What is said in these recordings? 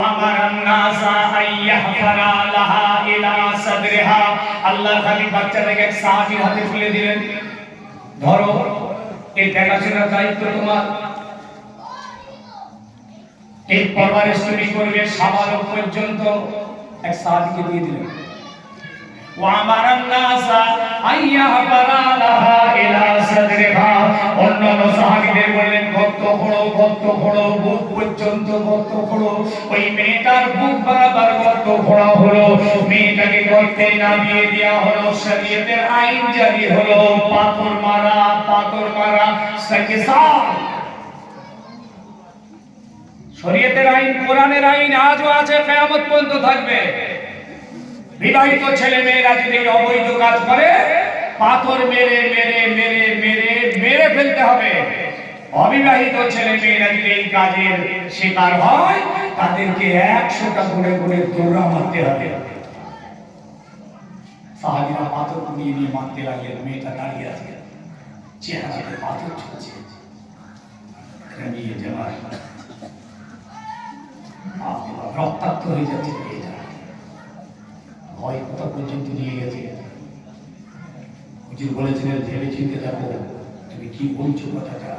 أمر الناس أن يحفر لها إلى صدرها আল্লাহর হাবিব বাচ্চাটাকে এক সাহাবীর হাতে তুলে দিলেন ধরো এই দেখাশোনার দায়িত্ব তোমার এই পরবারেশ তুমি করবে সাবালক পর্যন্ত এক সাহাবীকে দিয়ে দিলেন وأمر الناس أن يحفر لها إلى صدرها অন্যান্য সাহাবীদের বললেন গর্ত খোঁড়ো বুক পর্যন্ত গর্ত খোঁড়ো ওই মেয়েটার বুক বরাবর গর্ত খোঁড়া হলো। মেয়েটাকে গর্তে নামিয়ে দেওয়া হলো, শরীয়তের আইন জারি হলো। পাথর মারা পাথর মারা সাকিসা শরীয়তের আইন, কোরআনের আইন আজও আছে, কিয়ামত পর্যন্ত থাকবে। বিবাহিত ছেলে মেয়েরা যদি অবৈধ কাজ করে, পাথর মেরে মেরে মেরে মেরে মেরে ফেলতে হবে। অবিবাহিত ছেলে মেয়েরা যদি এই কাজের শিকার হয়, তাদেরকে একশোটা করে করে দৌড়া মারতে হবে। সাহাবিরা পাথর কুড়িয়ে নিয়ে মারতে লাগলেন, মেয়েটা দাঁড়িয়ে আছে। চেহারাতে পাথর ছুটছে নিয়ে রক্তাক্ত হয়ে যাচ্ছে মেয়েটা। ভয় পর্যন্ত নিয়ে গেছে? হুজুর বলেছিলেন ভেবে চিনতে দেখো তুমি কি বলছো কথাটা?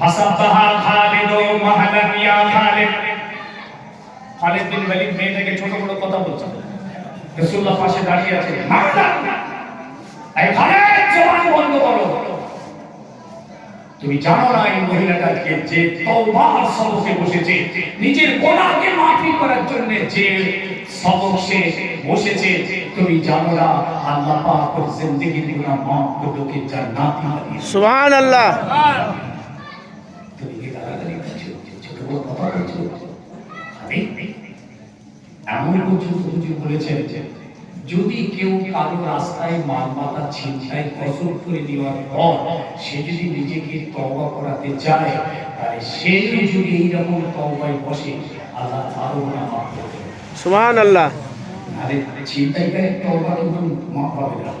ফাসাবাহা খালিদ মাহলান ইয়া খালিদ। খালিদ বিন ওয়ালিদ মেয়েটাকে ছোট বড় কথা বলছে। রাসূলুল্লাহ পাশে দাঁড়িয়ে আছে। মারলাম এই খালিদ জবান বন্ধ করো। তুমি জানো না এই মহিলাটাকে যে তওবার সবকে বসেছে নিজের গোনাকে মাফি করার জন্য যে সবক বসেছে তুমি জানো না আল্লাহ পাক ওর জিন্দেগির গুনাহ মাফ করে ওকে জান্নাতি বানিয়ে সুবহান আল্লাহ তুমি কি গালাগালি করছ বড় কথা বলছো আমি এমন পর্যন্ত হুজুর বলেছেন যদি কেউ কারও রাস্তায় মাল মাথা ছিনতাই কসর করে দেওয়ার পর সে যদি নিজেকে তওবা করাতে চায় তাহলে সে যদি এইরকম তওবায় বসে আল্লাহ আরও না মাফ করবে সুবহান আল্লাহ আরে ছিনতাইকারী তওবা কিন্তু মাফ হবে না।